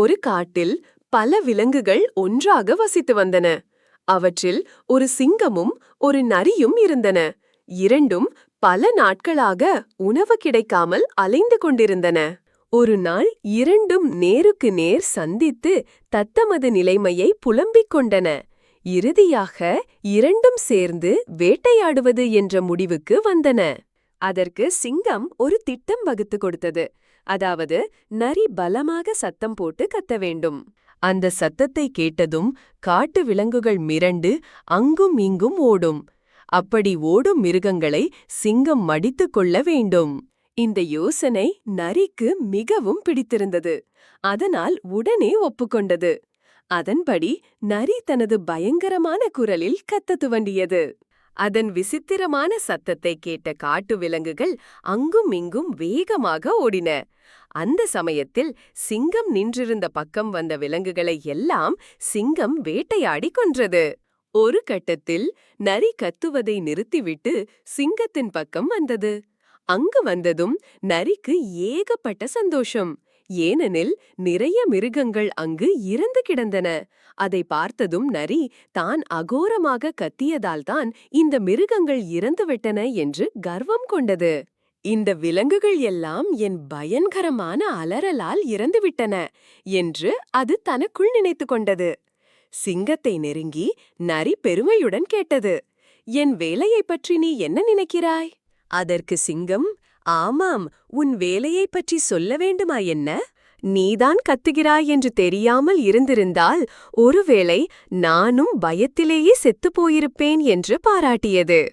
ஒரு காட்டில் பல விலங்குகள் ஒன்றாக வசித்து வந்தன. அவற்றில் ஒரு சிங்கமும் ஒரு நரியும் இருந்தன. இரண்டும் பல நாட்களாக உணவு கிடைக்காமல் அலைந்து கொண்டிருந்தன. ஒரு நாள் இரண்டும் நேருக்கு நேர் சந்தித்து தத்தமது நிலைமையை புலம்பிக் கொண்டன. இறுதியாக இரண்டும் சேர்ந்து வேட்டையாடுவது என்ற முடிவுக்கு வந்தன. அதற்கு சிங்கம் ஒரு திட்டம் வகுத்து கொடுத்தது. அதாவது நரி பலமாக சத்தம் போட்டு கத்த வேண்டும். அந்த சத்தத்தை கேட்டதும் காட்டு விலங்குகள் மிரண்டு அங்கும் இங்கும் ஓடும். அப்படி ஓடும் மிருகங்களை சிங்கம் மடித்துக் கொள்ள வேண்டும். இந்த யோசனை நரிக்கு மிகவும் பிடித்திருந்தது. அதனால் உடனே ஒப்புக்கொண்டது. அதன்படி நரி தனது பயங்கரமான குரலில் கத்த துவண்டியது. அதன் விசித்திரமான சத்தத்தை கேட்ட காட்டு விலங்குகள் அங்கும் இங்கும் வேகமாக ஓடின. அந்த சமயத்தில் சிங்கம் நின்றிருந்த பக்கம் வந்த விலங்குகளை எல்லாம் சிங்கம் வேட்டையாடி கொன்றது. ஒரு கட்டத்தில் நரி கத்துவதை நிறுத்திவிட்டு சிங்கத்தின் பக்கம் வந்தது. அங்கு வந்ததும் நரிக்கு ஏகப்பட்ட சந்தோஷம். ஏனெனில் நிறைய மிருகங்கள் அங்கு இறந்து கிடந்தன. அதை பார்த்ததும் நரி தான் அகோரமாக கத்தியதால்தான் இந்த மிருகங்கள் இறந்துவிட்டன என்று கர்வம் கொண்டது. இந்த விலங்குகள் எல்லாம் என் பயங்கரமான அலறலால் இறந்துவிட்டன என்று அது தனக்குள் நினைத்து கொண்டது. சிங்கத்தை நெருங்கி நரி பெருமையுடன் கேட்டது என் வேலையைப் பற்றி நீ என்ன நினைக்கிறாய்? அதற்கு சிங்கம் ஆமாம் உன் வேலையைப் பற்றி சொல்ல வேண்டுமா என்ன? நீதான் கத்துகிறாய் என்று தெரியாமல் இருந்திருந்தால் ஒருவேளை நானும் பயத்திலேயே செத்துப் போயிருப்பேன் என்று பாராட்டியது.